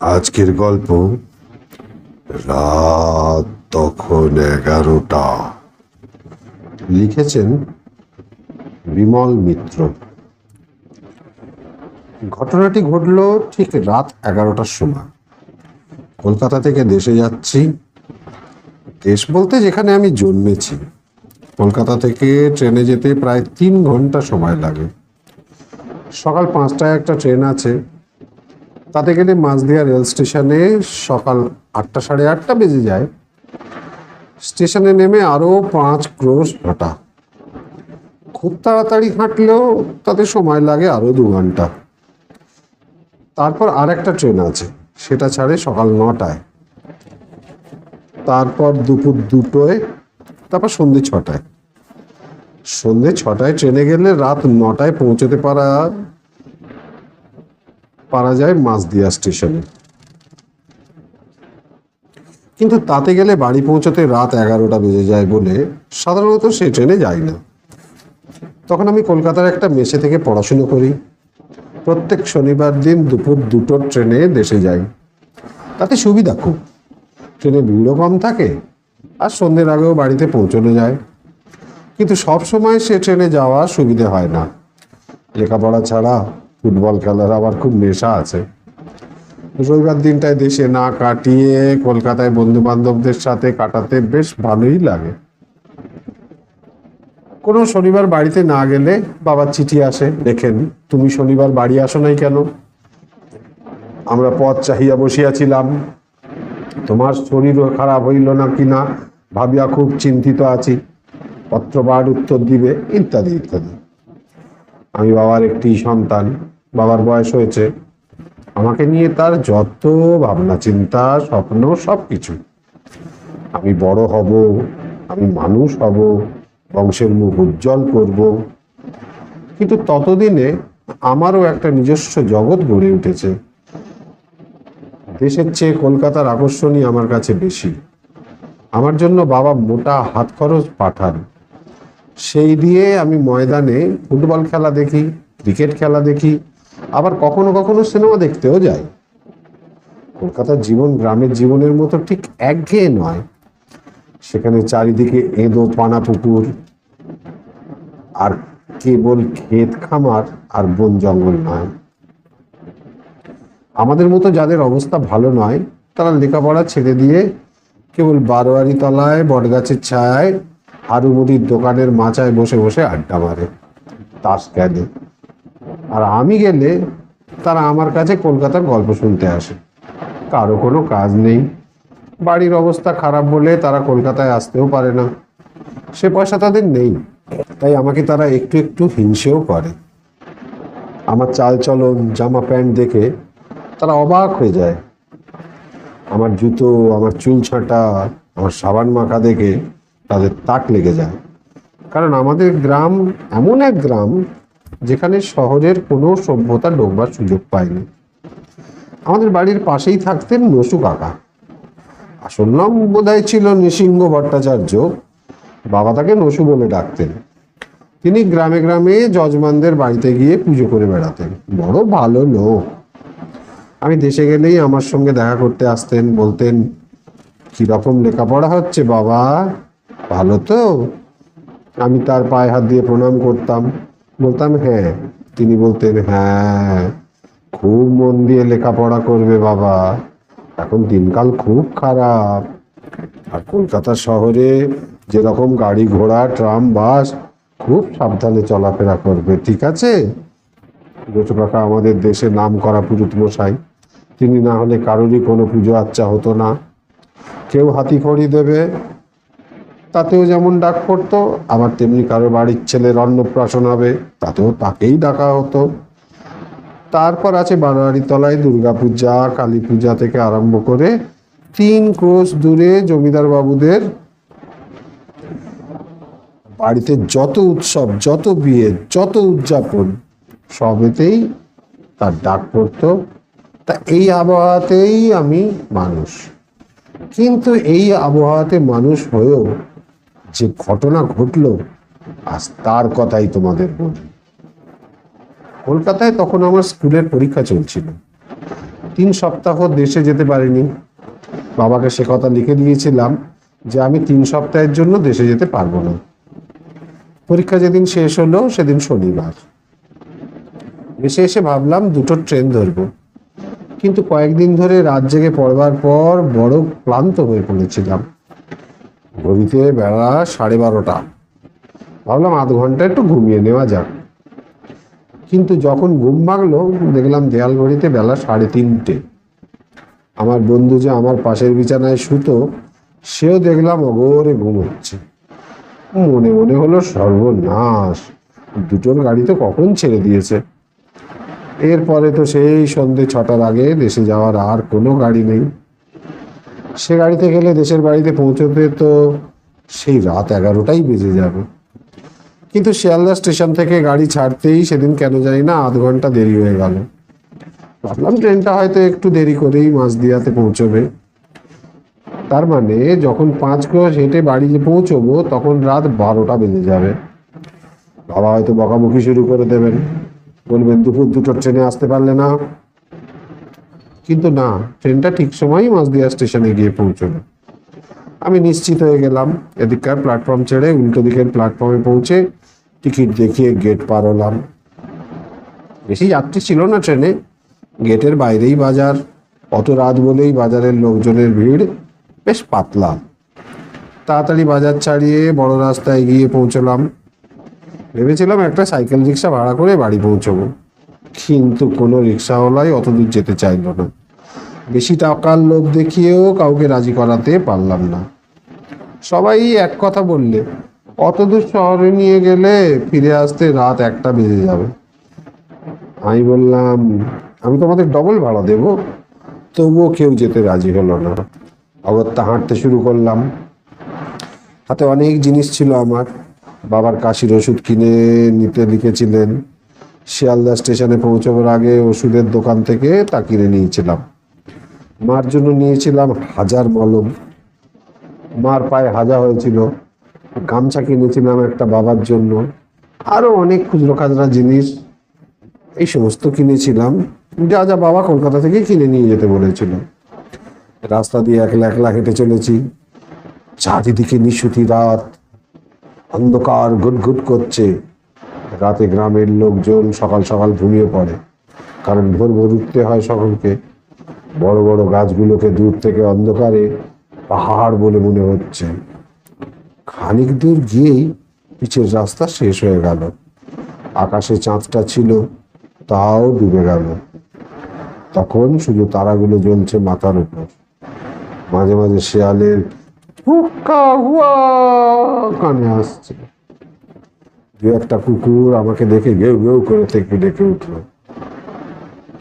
আজকের গল্প রাত তখন এগারোটা। লিখেছেন বিমল মিত্র। ঘটনাটি ঘটল ঠিক রাত এগারোটার সময়। কলকাতা থেকে দেশে যাচ্ছি। দেশ বলতে যেখানে আমি জন্মেছি। কলকাতা থেকে ট্রেনে যেতে প্রায় তিন ঘণ্টা সময় লাগে। সকাল পাঁচটায় একটা ট্রেন আছে। তাতে গেলে মাঝদিয়া রেল স্টেশনে সকাল আটটা সাড়ে আটটা বেজে যায়। স্টেশনে নেমে আরও পাঁচ ক্রোশ হাঁটা খুব তাড়াতাড়ি হাঁটলেও তাতে সময় লাগে আরও দু ঘণ্টা। তারপর আর একটা ট্রেন আছে, সেটা ছাড়ে সকাল নটায়। তারপর দুপুর দুটোয়, তারপর সন্ধে ছটায়। সন্ধে ছটায় ট্রেনে গেলে রাত নটায় পৌঁছতে পারা পারা যায় মাঝদিয়া স্টেশনে। কিন্তু তাতে গেলে বাড়ি পৌঁছতে রাত এগারোটা বেজে যায় বলে সাধারণত সেই ট্রেনে যাই না। তখন আমি কলকাতার একটা মেসে থেকে পড়াশুনো করি। প্রত্যেক শনিবার দিন দুপুর দুটোর ট্রেনে দেশে যাই। তাতে সুবিধা খুব। ট্রেনে ভিড়ও কম থাকে আর সন্ধ্যের আগেও বাড়িতে পৌঁছানো যায়। কিন্তু সব সময় সে ট্রেনে যাওয়া সুবিধে হয় না। লেখাপড়া ছাড়া ফুটবল খেলার আবার খুব নেশা আছে। রবিবার দিনটায় দেশে না কাটিয়ে কলকাতায় বন্ধু বান্ধবদের সাথে কাটাতে বেশ ভালোই লাগে। কোনো শনিবার বাড়িতে না গেলে বাবার চিঠি আসে, দেখেন, তুমি শনিবার বাড়ি আসো নাই কেন? আমরা পথ চাহিয়া বসিয়াছিলাম। তোমার শরীরও খারাপ হইল না কি না, ভাবিয়া খুব চিন্তিত আছি। পত্রবার উত্তর দিবে, ইত্যাদি ইত্যাদি। আমি বাবার একটি সন্তান, বাবার বয়স হয়েছে। আমাকে নিয়ে তার যত ভাবনা, চিন্তা, স্বপ্ন সব কিছু আমি বড় হব, আমি মানুষ হব, বংশের মুখ উজ্জ্বল করব। কিন্তু ততদিনে আমারও একটা নিজস্ব জগৎ গড়ে উঠেছে। দেশের চেয়ে কলকাতার আকর্ষণই আমার কাছে বেশি। আমার জন্য বাবা মোটা হাত খরচ পাঠান। সেই দিয়ে আমি ময়দানে ফুটবল খেলা দেখি, ক্রিকেট খেলা দেখি, আবার কখনো কখনো সিনেমা দেখতেও যাই। কলকাতার জীবন গ্রামের জীবনের মতো ঠিক একঘেয়ে নয়। সেখানে চারিদিকে এঁদো, পানা পুকুর, আর কেবল ক্ষেত খামার আর বন জঙ্গল নয়। আমাদের মতো যাদের অবস্থা ভালো নয়, তারা লেখাপড়া ছেড়ে দিয়ে কেবল বারোয়ারি তলায় বটগাছের ছায়ায় হারু মুদির দোকানের মাচায় বসে বসে আড্ডা মারে, তাস খেলে। আর আমি গেলে তারা আমার কাছে কলকাতার গল্প শুনতে আসে। কারও কোনো কাজ নেই। বাড়ির অবস্থা খারাপ বলে তারা কলকাতায় আসতেও পারে না। সে পয়সা তাদের নেই, তাই আমাকে তারা একটু একটু হিংসেও করে। আমার চাল চলন, জামা প্যান্ট দেখে তারা অবাক হয়ে যায়। আমার জুতো, আমার চুল ছাঁটা, আমার সাবান মাখা দেখে তাদের তাক লেগে যায়। কারণ আমাদের গ্রাম এমন এক গ্রাম যেখানে শহরের কোনো সভ্যতা ঢোকবার সুযোগ পায়নি। আমাদের বাড়ির পাশেই থাকতেন নসু কাকা। আসল নাম বোধহয় ছিল নৃসিংহ ভট্টাচার্য। বাবা তাকে নসু বলে ডাকতেন। তিনি গ্রামে গ্রামে যজমানদের বাড়িতে গিয়ে পুজো করে বেড়াতেন। বড় ভালো লোক। আমি দেশে গেলেই আমার সঙ্গে দেখা করতে আসতেন, বলতেন, কীরকম লেখাপড়া হচ্ছে বাবা? ভালো তো? আমি তার পায়ে হাত দিয়ে প্রণাম করতাম। বলতাম হ্যাঁ। তিনি বলতেন হ্যাঁ খুব মন দিয়ে লেখাপড়া করবে বাবা। এখন দিনকাল খুব খারাপ। আর কলকাতা শহরে যেরকম গাড়ি ঘোড়া, ট্রাম, বাস, খুব সাবধানে চলাফেরা করবে, ঠিক আছে? গোচু কাকা আমাদের দেশে নাম করা পুরুত মশাই, তিনি না হলে কারোরই কোনো পুজো আচ্চা হতো না। কেউ হাতি খড়ি দেবে তাতেও যেমন ডাক পড়তো, আবার তেমনি কারও বাড়ির ছেলের অন্নপ্রাশন হবে, তাতেও তাকেই ডাকা হতো। তারপর আছে বারোয়ারি তলায় দুর্গাপূজা কালী পূজা থেকে আরম্ভ করে তিন ক্রোশ দূরে জমিদার বাবুদের বাড়িতে যত উৎসব, যত বিয়ে, যত উদযাপন, সবেতেই তার ডাক পড়তো। তা এই আবহাওয়াতেই আমি মানুষ। কিন্তু এই আবহাওয়াতে মানুষ হয়েও যে ঘটনা ঘটলো, আজ তার কথাই তোমাদের বলি। কলকাতায় তখন আমার স্কুলের পরীক্ষা চলছিল। তিন সপ্তাহ দেশে যেতে পারিনি। বাবাকে সে কথা লিখে দিয়েছিলাম যে, আমি তিন সপ্তাহের জন্য দেশে যেতে পারব না। পরীক্ষা যেদিন শেষ হলো, সেদিন শনিবার। এসে এসে ভাবলাম, দুটো ট্রেন ধরবো। কিন্তু কয়েকদিন ধরে রাত জেগে পড়বার পর বড় ক্লান্ত হয়ে পড়েছিলাম। ঘড়িতে বেলা সাড়ে বারোটা। ভাবলাম আধ ঘণ্টা একটু ঘুমিয়ে নেওয়া যাক। কিন্তু যখন ঘুম ভাগলো দেখলাম দেয়াল ঘড়িতে বেলা সাড়ে তিনটে। আমার বন্ধু যে আমার পাশের বিছানায় শুতো, সেও দেখলাম অগোরে ঘুমোচ্ছে মনে মনে হলো সর্বনাশ, দুটোর গাড়ি তো কখন ছেড়ে দিয়েছে। এরপরে তো সেই সন্ধে ছটার আগে দেশে যাওয়ার আর কোনো গাড়ি নেই। সে গাড়িতে গেলে দেশের বাড়িতে পৌঁছতে তো সেই রাত এগারোটাই বেজে যাবে। কিন্তু শিয়ালদা স্টেশন থেকে গাড়ি ছাড়তেই সেদিন কেন জানি না আধ ঘণ্টা দেরি হয়ে গেল। ভাবলাম ট্রেনটা হয়তো একটু দেরি করেই মাঝদিয়াতে পৌঁছবে। তার মানে যখন পাঁচ ক্রোশ হেঁটে বাড়ি যে পৌঁছবো তখন রাত বারোটা বেজে যাবে। বাবা হয়তো বকাবকি শুরু করে দেবেন। বলবেন, দুপুর দুটো ট্রেনে আসতে পারলে না। কিন্তু না, ট্রেনটা ঠিক সময়ই মাঝদিয়া স্টেশনে গিয়ে পৌঁছবে। আমি নিশ্চিত হয়ে গেলাম, এদিককার প্ল্যাটফর্ম ছেড়ে উল্টো দিকের প্ল্যাটফর্মে পৌঁছে টিকিট দেখিয়ে গেট পার হলাম। বেশি যাত্রী ছিল না ট্রেনে গেটের বাইরেই বাজার, অত রাত বলেই বাজারের লোকজনের ভিড় বেশ পাতলা। তাড়াতাড়ি বাজার ছাড়িয়ে বড় রাস্তায় গিয়ে পৌঁছলাম। ভেবেছিলাম একটা সাইকেল রিক্সা ভাড়া করে বাড়ি পৌঁছবো। কিন্তু কোনো রিক্সাওয়ালাই অত দূর যেতে চাইলো না। বেশি টাকার লোভ দেখিয়েও কাউকে রাজি করাতে পারলাম না। সবাই এক কথা বললে, অত দূর শহরে নিয়ে গেলে ফিরে আসতে রাত একটা বেজে যাবে। আমি বললাম, আমি তোমাদের ডবল ভাড়া দেব। তবুও কেউ যেতে রাজি হলো না। অগত্যা হাঁটতে শুরু করলাম। হাতে অনেক জিনিস ছিল আমার। বাবার কাশির ওষুধ কিনে নিতে লিখেছিলেন। শিয়ালদা স্টেশনে পৌঁছবার আগে ওষুধের দোকান থেকে তা কিনে নিয়েছিলাম। মার জন্য নিয়েছিলাম হাজার মলম মার পায়ে হাজা হয়েছিল। গামছা কিনেছিলাম একটা বাবার জন্য। আরও অনেক খুচরো খাজরা জিনিস এই সমস্ত কিনেছিলাম। যা যা বাবা কলকাতা থেকে কিনে নিয়ে যেতে বলেছিল। রাস্তা দিয়ে একলা একলা হেঁটে চলেছি। চারিদিকে নিশুতি রাত। অন্ধকার ঘুটঘুট করছে। রাতে গ্রামের লোকজন সকাল সকাল ঘুমিয়ে পড়ে। কারণ ভোর ভোর উঠতে হয় সকলকে। বড় বড় গাছগুলোকে দূর থেকে অন্ধকারে পাহাড় বলে মনে হচ্ছে। খানিক দূর গিয়েই পিছের রাস্তা শেষ হয়ে গেল। আকাশে চাঁদটা ছিল, তাও ডুবে গেল। তখন শুধু তারাগুলো জ্বলছে মাথার উপর। মাঝে মাঝে শেয়ালের হুক্কা হুয়া কানে আসছে। দু একটা কুকুর আমাকে দেখে গেউ গেউ করে থেকে ডেকে উঠল।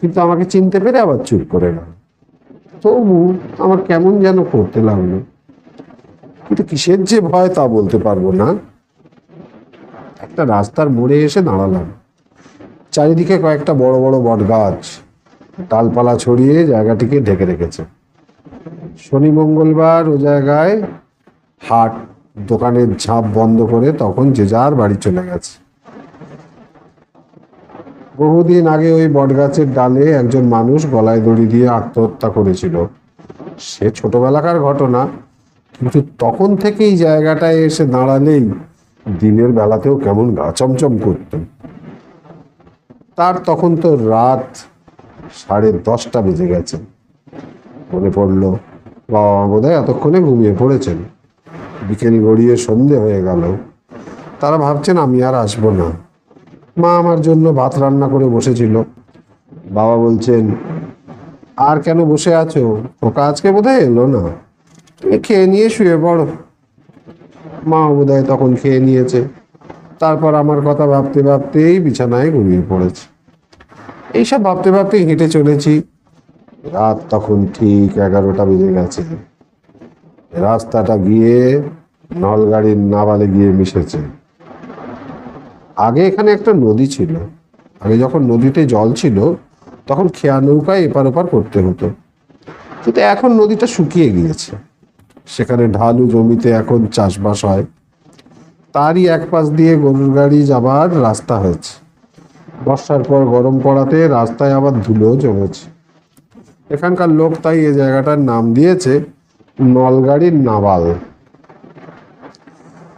কিন্তু আমাকে চিনতে পেরে আবার চুপ করে গেল। তবু আমার কেমন যেন করতে লাগল। কিন্তু কিসের যে ভয় তা বলতে পারব না। একটা রাস্তার মোড়ে এসে দাঁড়ালাম। চারিদিকে কয়েকটা বড় বড় বট গাছ ডালপালা ছড়িয়ে জায়গাটিকে ঢেকে রেখেছে। শনি মঙ্গলবার ও জায়গায় হাট দোকানের ঝাঁপ বন্ধ করে তখন যে যার বাড়ি চলে গেছে। বহুদিন আগে ওই বটগাছের ডালে একজন মানুষ গলায় দড়ি দিয়ে আত্মহত্যা করেছিল। সে ছোটবেলাকার ঘটনা, কিন্তু তখন থেকেই জায়গাটায় এসে দাঁড়ালেই দিনের বেলাতেও কেমন গা চমচম করত। তার তখন তো রাত সাড়ে দশটা বেজে গেছে। মনে পড়ল, বাবা বোধহয় এতক্ষণে ঘুমিয়ে পড়েছেন। বিকেল গড়িয়ে সন্ধে হয়ে গেল। তারা ভাবছেন, আমি আর আসব না। মা আমার জন্য ভাত রান্না করে বসেছিল। বাবা বলছেন, আর কেন বসে আছো? ওকা আজকে বোধহয় এলো না। তুমি খেয়ে নিয়ে শুয়ে পড়ো। মা বোধহয় তখন খেয়ে নিয়েছে। তারপর আমার কথা ভাবতে ভাবতেই বিছানায় ঘুমিয়ে পড়েছে। এইসব ভাবতে ভাবতে হেঁটে চলেছি। রাত তখন ঠিক এগারোটা বেজে গেছে। রাস্তাটা গিয়ে নলগাড়ির নাবালে গিয়ে মিশেছে। আগে এখানে একটা নদী ছিল। আগে যখন নদীতে জল ছিল, তখন খেয়া নৌকায় এপার ওপার করতে হতো। কিন্তু এখন নদীটা শুকিয়ে গিয়েছে। সেখানে ঢালু জমিতে এখন চাষবাস হয়। তারই এক পাশ দিয়ে গরুর গাড়ি যাবার রাস্তা হয়েছে। বর্ষার পর গরম পড়াতে রাস্তায় আবার ধুলো জমেছে। এখানকার লোক তাই এই জায়গাটার নাম দিয়েছে নলগাড়ির নাবাল।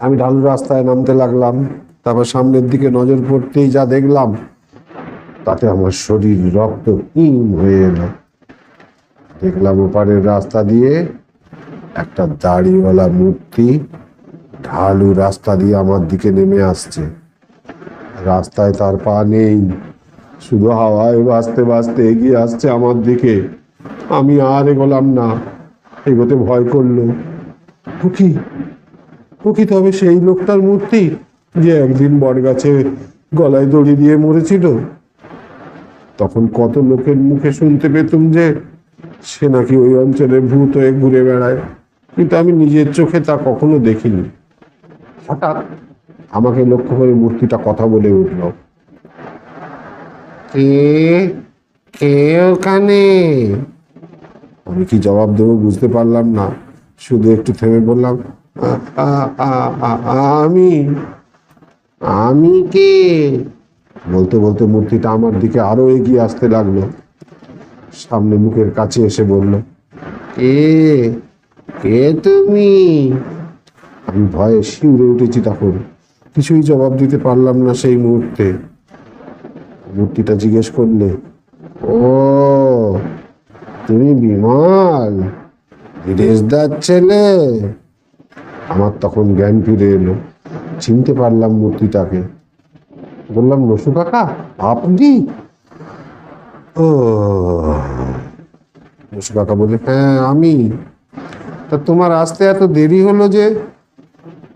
আমি ঢালু রাস্তায় নামতে লাগলাম, তারপর সামনের দিকে নজর পড়তেই যা দেখলাম, তাতে আমার শরীর রক্তহীন হয়ে এলো। দেখলাম ওপারের রাস্তা দিয়ে একটা দাড়িওয়ালা মূর্তি ঢালু রাস্তা দিয়ে আমার দিকে নেমে আসছে। রাস্তায় তার পা নেই, শুধু হাওয়ায় বাঁচতে বাঁচতে এগিয়ে আসছে আমার দিকে। আমি আর এগোলাম না। এগোতে ভয় করল। কি কি তবে সেই লোকটার মূর্তি যে একদিন বটগাছে গলায় দড়ি দিয়ে মরেছিল। তখন কত লোকের মুখে শুনতে পেতুম যে সে নাকি ওই অঞ্চলে ভূত হয়ে ঘুরে বেড়ায়। কিন্তু আমি নিজের চোখে তা কখনো দেখিনি। হঠাৎ আমাকে লক্ষ্য করে মূর্তিটা কথা বলে উঠল। কে? কে ওখানে? আমি কি জবাব দেবো বুঝতে পারলাম না। শুধু একটু থেমে বললাম, "আ- আ- আ- আ- আমি আমি কে? বলতে বলতে মূর্তিটা আমার দিকে আরও এগিয়ে আসতে লাগল। সামনে মুখের কাছে এসে বলল, কে? কে তুমি? আমি ভয়ে শিউরে উঠেছি তখন। কিছুই জবাব দিতে পারলাম না সেই মুহূর্তে। মূর্তিটা জিজ্ঞেস করলে, ও তুমি বিমল বিদেশদার ছেলে আমার তখন জ্ঞান ফিরে এলো। চিনতে পারলাম মূর্তিটাকে। বললাম, নসু কাকা, আপনি? ও। কাকা বলে হ্যাঁ আমি। তা তোমার আসতে এত দেরি হলো যে?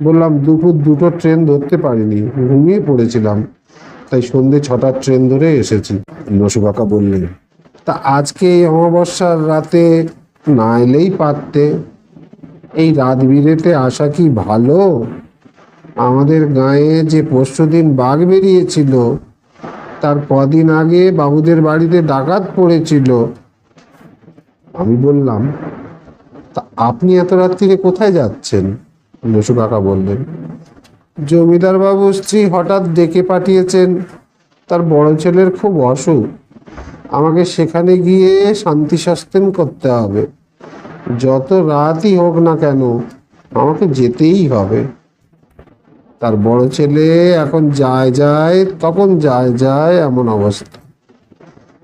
বললাম, দুপুর দুটো ট্রেন ধরতে পারিনি, ঘুমিয়ে পড়েছিলাম। তাই সন্ধে ছটার ট্রেন ধরে এসেছি। নসু কাকা বললেন তা আজকে এই অমাবস্যার রাতে না এলেই পারতে। এই রাত বিরেতে আসা কি ভালো? আমাদের গায়ে যে পরশুদিন বাঘ বেরিয়েছিল, তার কদিন আগে বাবুদের বাড়িতে ডাকাত পড়েছিল। আমি বললাম, তা আপনি এত রাত্রিরে কোথায় যাচ্ছেন? নসু কাকা বললেন জমিদার বাবু স্ত্রী হঠাৎ ডেকে পাঠিয়েছেন, তার বড় ছেলের খুব অসুখ। আমাকে সেখানে গিয়ে শান্তি সাস্তেন করতে হবে। যত রাতই হোক না কেন, আমাকে যেতেই হবে। তার বড় ছেলে এখন যায় যায়, তখন যায় যায় এমন অবস্থা।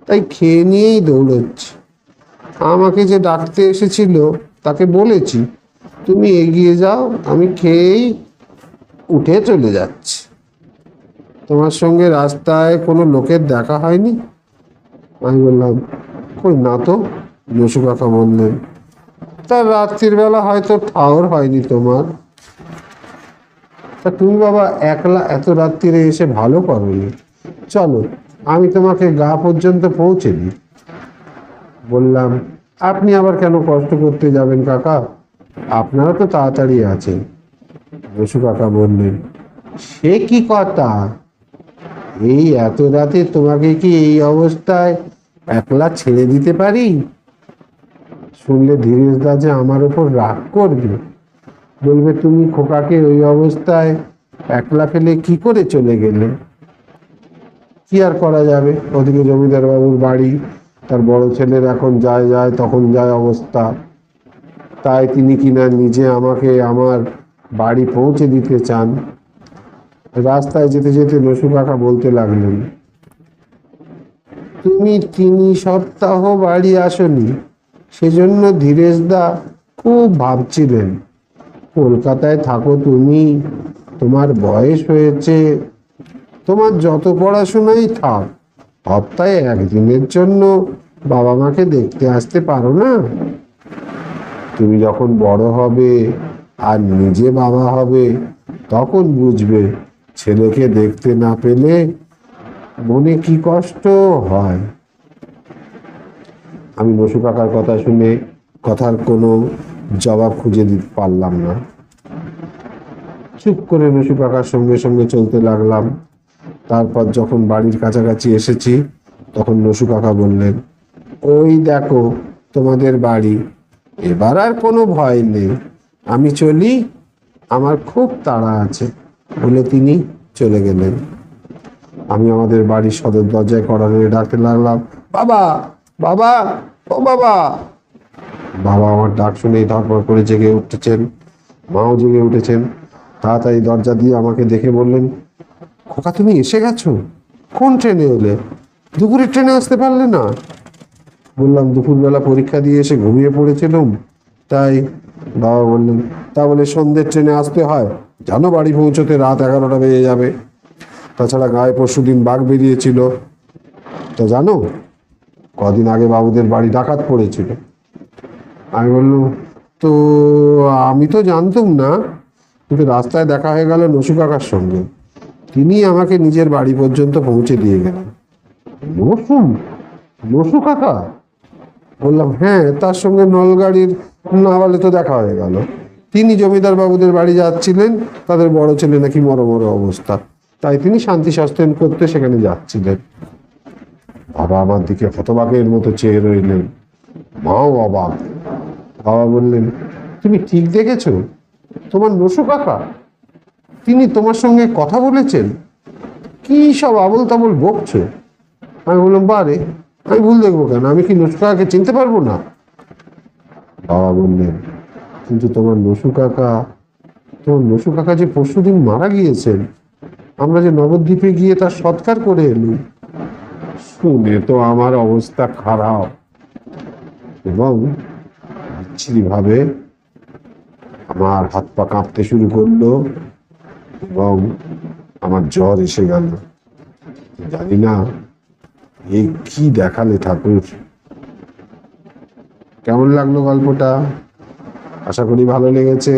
তাই খেয়ে নিয়েই দৌড়চ্ছে। আমাকে যে ডাকতে এসেছিল, তাকে বলেছি, তুমি এগিয়ে যাও, আমি খেয়েই উঠে চলে যাচ্ছি। তোমার সঙ্গে রাস্তায় কোনো লোকের দেখা হয়নি? আমি বললাম ওই না তো যশু কাকা বললেন তা রাত্রির বেলা হয়তো ঠাওর হয়নি তোমার। তা তুমি বাবা একলা এত রাত্রিরে এসে ভালো করনি। চলো, আমি তোমাকে গা পর্যন্ত পৌঁছে দিই। বললাম, আপনি আবার কেন কষ্ট করতে যাবেন কাকা? আপনারা তো তাড়াতাড়ি আছেন। বসু কাকা বললেন, সে কি কথা? এই এত রাতে তোমাকে কি এই অবস্থায় একলা ছেড়ে দিতে পারি? শুনলে ধীরেশ দা যে আমার ওপর রাগ করবে। বলবে, তুমি খোকাকে ওই অবস্থায় একলা ফেলে কি করে চলে গেলে? কি আর করা যাবে? ওদিকে জমিদার বাবুর বাড়ি, তার বড় ছেলের এখন যায় যায়, তখন যায় অবস্থা। তাই তিনি কিনা নিজে আমাকে আমার বাড়ি পৌঁছে দিতে চান। রাস্তায় যেতে যেতে নসু কাকা বলতে লাগলেন, তুমি তিন সপ্তাহ বাড়ি আসনি, সেজন্য ধীরেশ দা খুব ভাবছিলেন, কলকাতায় থাকো তুমি, তোমার বয়স হয়েছে, তোমার যত পড়াশোনাই থাক, সপ্তাহে একদিনের জন্য বাবা মাকে দেখতে আসতে পারো না? তুমি যখন বড় হবে আর নিজে বাবা হবে, তখন বুঝবে ছেলেকে দেখতে না পেলে মনে কি কষ্ট হয়? আমি নসু কাকার কথা শুনে কথার কোনো জবাব খুঁজে দিতে পারলাম না। চুপ করে নসু কাকার সঙ্গে সঙ্গে চলতে লাগলাম। তারপর যখন বাড়ির কাছাকাছি এসেছি, তখন নসু কাকা বললেন, ওই দেখো, তোমাদের বাড়ি। এবার আর কোনো ভয় নেই। আমি চলি, আমার খুব তাড়া আছে। বলে তিনি চলে গেলেন। আমি আমাদের বাড়ির সদর দরজায় কড়া ডাকতে লাগলাম, বাবা বাবা, ও বাবা। বাবা আমার ডাক শুনেই ধরপড় করে জেগে উঠেছেন, মাও জেগে উঠেছেন। তাড়াতাড়ি দরজা দিয়ে আমাকে দেখে বললেন, খোকা, তুমি এসে গেছো? কোন ট্রেনে এলে? দুপুরের ট্রেনে আসতে পারলে না? বললাম, দুপুরবেলা পরীক্ষা দিয়ে এসে ঘুমিয়ে পড়েছিলাম। তাই বাবা বললেন তা বলে সন্ধ্যের ট্রেনে আসতে হয়। জানো বাড়ি পৌঁছতে রাত এগারোটা বেজে যাবে। তাছাড়া গায়ে পরশু দিন বাঘ বেরিয়েছিল। তা জানো, কদিন আগে বাবুদের বাড়ি ডাকাত পড়েছিল। আমি বললাম, তো আমি তো জানতাম না, কিন্তু রাস্তায় দেখা হয়ে গেল নসু কাকার সঙ্গে। তিনি আমাকে নিজের বাড়ি পর্যন্ত পৌঁছে দিয়ে গেলেন। নসু? নসু কাকা? বললাম হ্যাঁ তার সঙ্গে নলগাড়ির নাওয়ালে তো দেখা হয়ে গেল। তিনি জমিদার বাবুদের বাড়ি যাচ্ছিলেন, তাদের বড় ছেলে নাকি মরো মরো অবস্থা। তাই তিনি শান্তি সাস্তেন করতে সেখানে যাচ্ছিলেন। বাবা আমার দিকে হতবাকের মতো চেয়ে রইলেন। মাও অবাক। বাবা বললেন, তুমি ঠিক দেখেছ? তোমার নসু কাকা? তিনি তোমার সঙ্গে কথা বলেছেন? কি সব আবল তাবল বকছো? আমি বললাম, বারে, আমি ভুল দেখব কেন? আমি কি নসু কাকাকে চিনতে পারব না? বাবা বললেন কিন্তু তোমার নসু কাকা, তোমার নসু কাকা যে পরশুদিন মারা গিয়েছেন, আমরা যে নবদ্বীপে গিয়ে তার সৎকার করে এলুম শুনে তো আমার অবস্থা খারাপ। এবং ভাবে আমার হাত পা কাঁপতে শুরু করল এবং আমার জ্বর এসে গেল। জানি না এই কি দেখালে ঠাকুর। কেমন লাগল গল্পটা? আশা করি ভালো লেগেছে।